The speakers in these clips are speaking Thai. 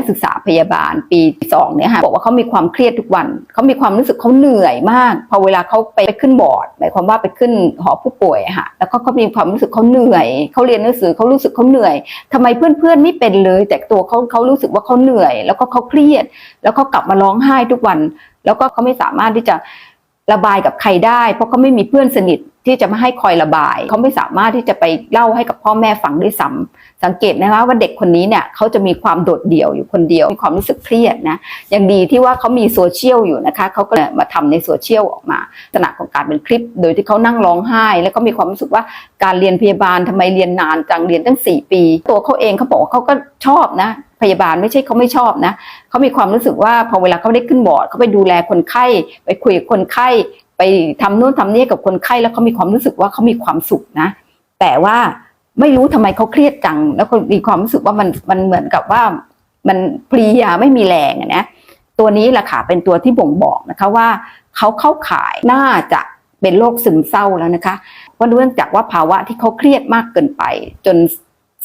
กศึกษาพยาบาลปีสองเนี่ยค่ะบอกว่าเขามีความเครียดทุกวันเขามีความรู้สึกเขาเหนื่อยมาก พอเวลาเขาไปขึ้นบอร์ดหมายความว่าไปขึ้นหอผู้ป่วยค่ะแล้วก็เขามีความรู้สึกเขาเหนื่อยเขาเรียนหนังสือเขารู้สึกเขาเหนื่อยทำไมเพื่อนๆไม่เป็นเลย แต่ตัวเขาเขารู้สึกว่าเขาเหนื่อย แล้วก็เขาเครียด แล้วเขากลับมาร้องไห้ทุกวัน แล้วก็เขาไม่สามารถที่จะระบายกับใครได้ เพราะเขาไม่มีเพื่อนสนิท ที่จะมาให้คอยระบาย เขาไม่สามารถที่จะไปเล่าให้กับพ่อแม่ฟังด้วยซ้ำสังเกตนะคะว่าเด็กคนนี้เนี่ยเขาจะมีความโดดเดี่ยวอยู่คนเดียว มีความรู้สึกเครียดนะยังดีที่ว่าเขามีโซเชียลอยู่นะคะเขาก็มาทำในโซเชียลออกมาลักษณะของการเป็นคลิป โดยที่เขานั่งร้องไห้ แล้วก็มีความรู้สึกว่าการเรียนพยาบาลทำไมเรียนนานจังเรียนตั้งสี่ปี ตัวเขาเองเขาบอกว่าเขาก็ชอบนะ พยาบาลไม่ใช่เขาไม่ชอบนะเขามีความรู้สึกว่าพอเวลาเขาได้ขึ้นบอร์ดเขาไปดูแลคนไข้ ไปคุยกับคนไข้ ไปทำนู่นทำนี่กับคนไข้แล้วเขามีความรู้สึกว่าเขามีความสุขนะ แต่ว่าไม่รู้ทำไมเขาเครียดจัง แล้วก็มีความรู้สึกว่ามันมันเหมือนกับว่ามันเพลียไม่มีแรงอะนะตัวนี้แหละค่ะเป็นตัวที่บ่งบอกนะคะว่าเขาเข้าข่ายน่าจะเป็นโรคซึมเศร้าแล้วนะคะเพราะเนื่องจากว่าภาวะที่เขาเครียดมากเกินไป จน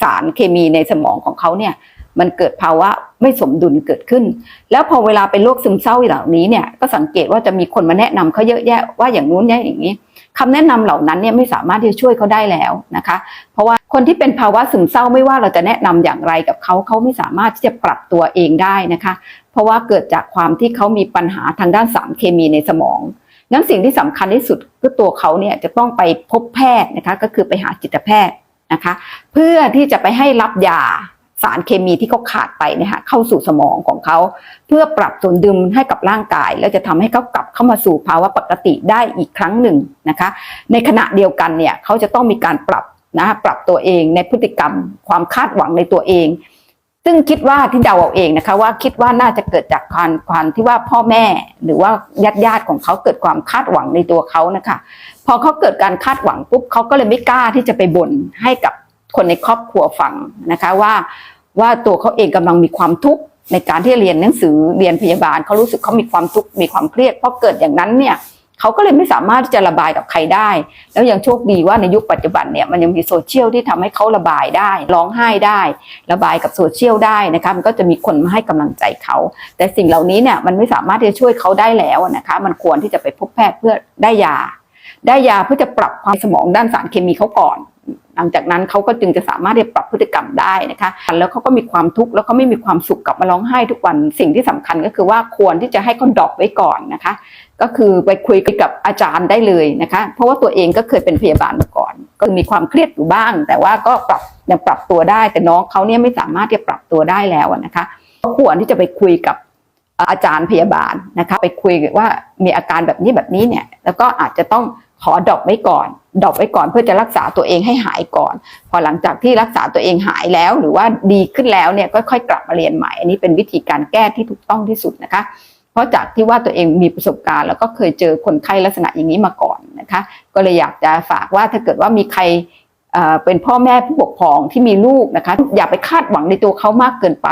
สารเคมีในสมองของเขาเนี่ย มันเกิดภาวะไม่สมดุลเกิดขึ้น แล้วพอเวลาเป็นโรคซึมเศร้าเหล่านี้เนี่ยก็สังเกตว่าจะมีคนมาแนะนำเขาเยอะแยะว่าอย่างนู้นอย่างนี้คำแนะนำเหล่านั้นเนี่ยไม่สามารถที่จะช่วยเขาได้แล้วนะคะ เพราะว่าคนที่เป็นภาวะซึมเศร้าไม่ว่าเราจะแนะนำอย่างไรกับเขาเขาไม่สามารถที่จะปรับตัวเองได้นะคะ เพราะว่าเกิดจากความที่เขามีปัญหาทางด้านสารเคมีในสมองงั้นสิ่งที่สำคัญที่สุดคือตัวเขาเนี่ยจะต้องไปพบแพทย์นะคะก็คือไปหาจิตแพทย์นะคะ เพื่อที่จะไปให้รับยา สารเคมีที่เขาขาดไปเนะคะเข้าสู่สมองของเขา เพื่อปรับสมดุลให้กับร่างกาย แล้วจะทำให้เขากลับเข้ามาสู่ภาวะปกติได้อีกครั้งหนึ่งนะคะ ในขณะเดียวกันเนี่ยเขาจะต้องมีการปรับนะปรับตัวเองในพฤติกรรม ความคาดหวังในตัวเอง ซึ่งคิดว่าที่เดาเอาเองนะคะว่าคิดว่าน่าจะเกิดจากความความที่ว่าพ่อแม่ หรือว่าญาติญาติของเขาเกิดความคาดหวังในตัวเขานะคะ พอเขาเกิดการคาดหวังปุ๊บเขาก็เลยไม่กล้าที่จะไปบ่นให้กับ คนในครอบครัวฟังนะคะว่าว่าตัวเขาเองกำลังมีความทุกข์ในการที่เรียนหนังสือเรียนพยาบาลเขารู้สึกเขามีความทุกข์มีความเครียดเพราะเกิดอย่างนั้นเนี่ยเขาก็เลยไม่สามารถที่จะระบายกับใครได้ แล้วยังโชคดีว่าในยุคปัจจุบันเนี่ยมันยังมีโซเชียลที่ทำให้เขาระบายได้ ร้องไห้ได้ ระบายกับโซเชียลได้นะคะมันก็จะมีคนมาให้กำลังใจเขา แต่สิ่งเหล่านี้เนี่ยมันไม่สามารถที่จะช่วยเขาได้แล้วนะคะ มันควรที่จะไปพบแพทย์เพื่อได้ยา ได้ยาเพื่อจะปรับความสมองด้านสารเคมีเขาก่อน หลังจากนั้นเขาก็จึงจะสามารถที่จะปรับพฤติกรรมได้นะคะแล้วเขาก็มีความทุกข์แล้วเขาไม่มีความสุขกลับมาร้องไห้ทุกวันสิ่งที่สำคัญก็คือว่าควรที่จะให้เขาดรอปไว้ก่อนนะคะ ก็คือไปคุยกับอาจารย์ได้เลยนะคะ เพราะว่าตัวเองก็เคยเป็นพยาบาลมาก่อน ก็มีความเครียดอยู่บ้าง แต่ว่าก็ปรับยังปรับตัวได้ แต่น้องเขาเนี่ยไม่สามารถที่จะปรับตัวได้แล้วนะคะก็ควรที่จะไปคุยกับอาจารย์พยาบาลนะคะ ไปคุยว่ามีอาการแบบนี้แบบนี้เนี่ยแล้วก็อาจจะต้อง ขอดอกไว้ก่อน ดอกไว้ก่อนเพื่อจะรักษาตัวเองให้หายก่อน พอหลังจากที่รักษาตัวเองหายแล้ว หรือว่าดีขึ้นแล้วเนี่ยก็ค่อยกลับมาเรียนใหม่ อันนี้เป็นวิธีการแก้ที่ถูกต้องที่สุดนะคะ เพราะจากที่ว่าตัวเองมีประสบการณ์ แล้วก็เคยเจอคนไข้ลักษณะอย่างนี้มาก่อนนะคะ ก็เลยอยากจะฝากว่าถ้าเกิดว่ามีใคร เป็นพ่อแม่ผู้ปกครองที่มีลูกนะคะ อย่าไปคาดหวังในตัวเขามากเกินไป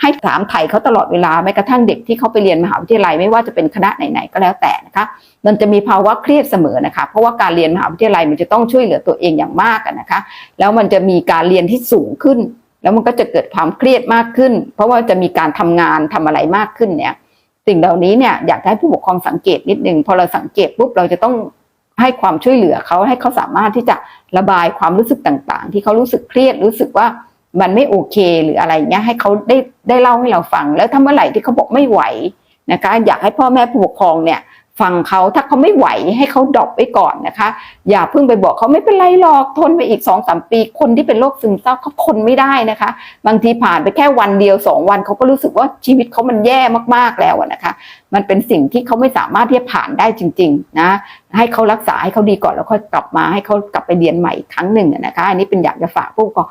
ให้ถามไถ่เขาตลอดเวลาแม้กระทั่งเด็กที่เขาไปเรียนมหาวิทยาลัยไม่ว่าจะเป็นคณะไหนๆก็แล้วแต่นะคะมันจะมีภาวะเครียดเสมอนะคะ เพราะว่าการเรียนมหาวิทยาลัยมันจะต้องช่วยเหลือตัวเองอย่างมากนะคะ แล้วมันจะมีการเรียนที่สูงขึ้น แล้วมันก็จะเกิดความเครียดมากขึ้น เพราะว่าจะมีการทำงานทำอะไรมากขึ้นเนี่ยสิ่งเหล่านี้เนี่ยอยากให้ผู้ปกครองสังเกตนิดนึงพอเราสังเกตปุ๊บเราจะต้อง ให้ความช่วยเหลือเขาให้เขาสามารถที่จะระบายความรู้สึกต่างๆ ที่เขารู้สึกเครียดรู้สึกว่ามันไม่โอเคหรืออะไรเงี้ยให้เขาได้ได้เล่าให้เราฟัง แล้วถ้าเมื่อไหร่ที่เขาบอกไม่ไหวนะคะ อยากให้พ่อแม่ผู้ปกครองเนี่ย ฟังเขาถ้าเขาไม่ไหวให้เขาดรอปไว้ก่อนนะคะ อย่าเพิ่งไปบอกเขาไม่เป็นไรหรอกทนไปอีกสองสามปี คนที่เป็นโรคซึมเศร้าเขาทนไม่ได้นะคะ บางทีผ่านไปแค่วันเดียวสองวันเขาก็รู้สึกว่าชีวิตเขามันแย่มากๆแล้วนะคะ มันเป็นสิ่งที่เขาไม่สามารถที่จะผ่านได้จริง ๆ นะ ให้เขารักษาให้เขาดีก่อนแล้วค่อยกลับมาให้เขากลับไปเรียนใหม่อีกครั้งหนึ่งนะคะ อันนี้เป็นอยากจะฝากผู้ปกครอง